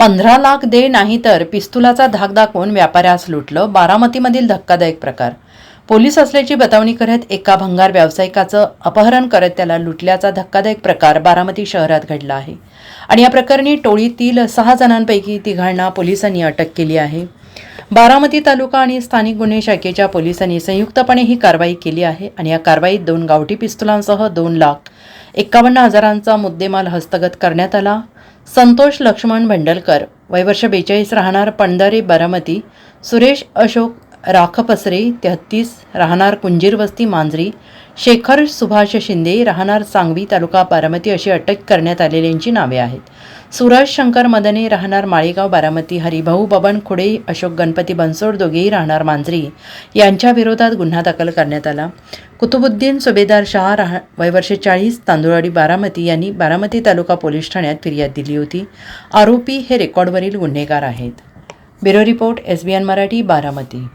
पंधरा लाख दे नाहीतर पिस्तुलाचा धाक दाखवून व्यापाऱ्यास लुटलं बारामतीमधील धक्कादायक प्रकार. पोलीस असल्याची बतावणी करत एका भंगार व्यावसायिकाचं अपहरण करत त्याला लुटल्याचा धक्कादायक प्रकार बारामती शहरात घडला आहे. आणि या प्रकरणी टोळीतील सहा जणांपैकी तिघांना पोलिसांनी अटक केली आहे. बारामती तालुका आणि स्थानिक गुन्हे शाखेच्या पोलिसांनी संयुक्तपणे ही कारवाई केली आहे आणि या कारवाईत दोन गावठी पिस्तुलांसह दोन लाख एक्कावन्न हजारांचा मुद्देमाल हस्तगत करण्यात आला. संतोष लक्ष्मण भंडलकर वयवर्ष बेचाळीस राहणार पंढरी बारामती. सुरेश अशोक राखपसरे तेहत्तीस राहणार कुंजीर वस्ती मांजरी. शेखर सुभाष शिंदे राहणार सांगवी तालुका बारामती अशी अटक करण्यात आलेल्यांची नावे आहेत. सूरज शंकर मदने राहणार माळेगाव बारामती हरिभाऊ बबन खुडे अशोक गणपती बनसोड दोघेही राहणार मांजरी. यांच्या विरोधात गुन्हा दाखल करण्यात आला. कुतुबुद्दीन सुभेदार शहा राह वयवर्षे चाळीस तांदुळवाडी बारामती यांनी बारामती तालुका पोलीस ठाण्यात फिर्याद दिली होती. आरोपी हे रेकॉर्डवरील गुन्हेगार आहेत. Bureau report S B N Marathi Baramati.